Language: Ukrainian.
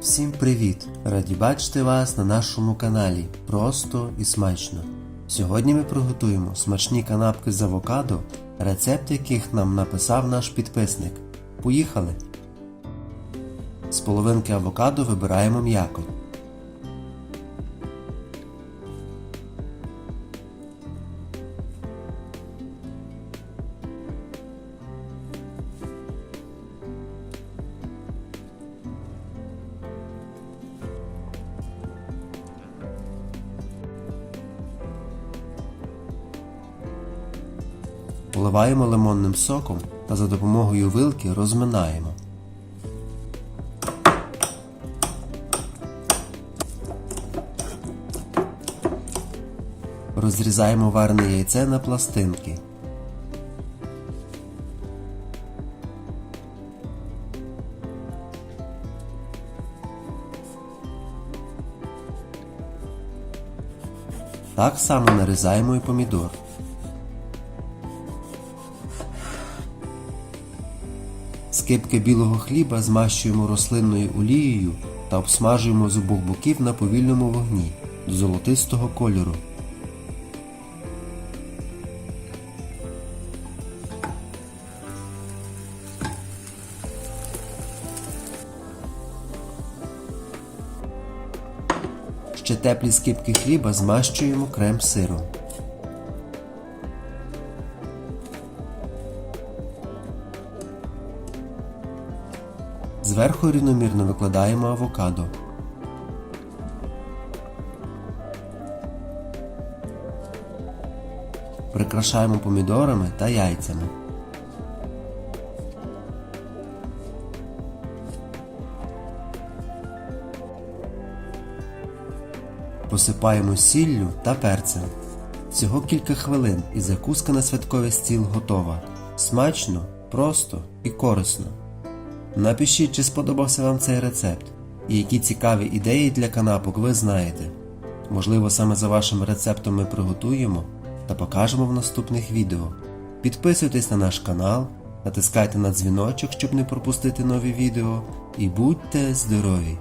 Всім привіт! Раді бачити вас на нашому каналі Просто і смачно. Сьогодні ми приготуємо смачні канапки з авокадо, рецепт яких нам написав наш підписник. Поїхали! З половинки авокадо вибираємо м'якоть. Поливаємо лимонним соком та за допомогою вилки розминаємо. Розрізаємо варене яйце на пластинки. Так само нарізаємо і помідор. Скипки білого хліба змащуємо рослинною олією та обсмажуємо з обох боків на повільному вогні до золотистого кольору. Ще теплі скипки хліба змащуємо крем сиром. Зверху рівномірно викладаємо авокадо. Прикрашаємо помідорами та яйцями. Посипаємо сіллю та перцем. Всього кілька хвилин і закуска на святковий стіл готова. Смачно, просто і корисно. Напишіть, чи сподобався вам цей рецепт, і які цікаві ідеї для канапок ви знаєте. Можливо, саме за вашим рецептом ми приготуємо та покажемо в наступних відео. Підписуйтесь на наш канал, натискайте на дзвіночок, щоб не пропустити нові відео, і будьте здорові!